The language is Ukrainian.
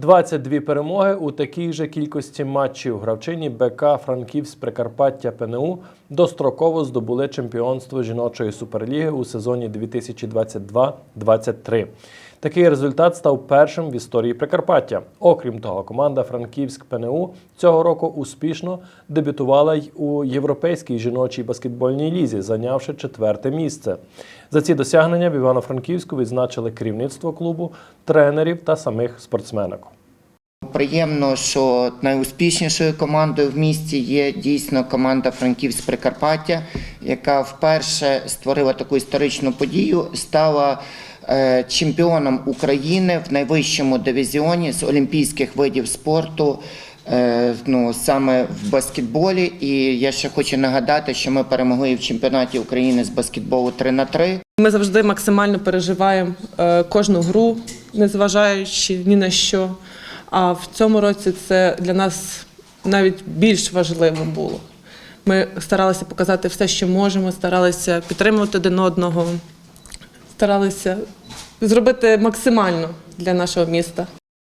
22 перемоги у такій же кількості матчів. Гравчині БК Франківськ Прикарпаття ПНУ достроково здобули чемпіонство жіночої суперліги у сезоні 2022-23. Такий результат став першим в історії Прикарпаття. Окрім того, команда Франківськ ПНУ цього року успішно дебютувала й у європейській жіночій баскетбольній лізі, зайнявши четверте місце. За ці досягнення в Івано-Франківську відзначили керівництво клубу, тренерів та самих спортсменок. Приємно, що найуспішнішою командою в місті є дійсно команда Франківськ Прикарпаття, яка вперше створила таку історичну подію, стала е, чемпіоном України в найвищому дивізіоні з олімпійських видів спорту. е, Ну, саме в баскетболі, і я ще хочу нагадати, що ми перемогли в чемпіонаті України з баскетболу 3 на 3 Ми завжди максимально переживаємо е, кожну гру, незважаючи ні на що. А в цьому році це для нас навіть більш важливо було. Ми старалися показати все, що можемо, старалися підтримувати один одного, старалися зробити максимально для нашого міста.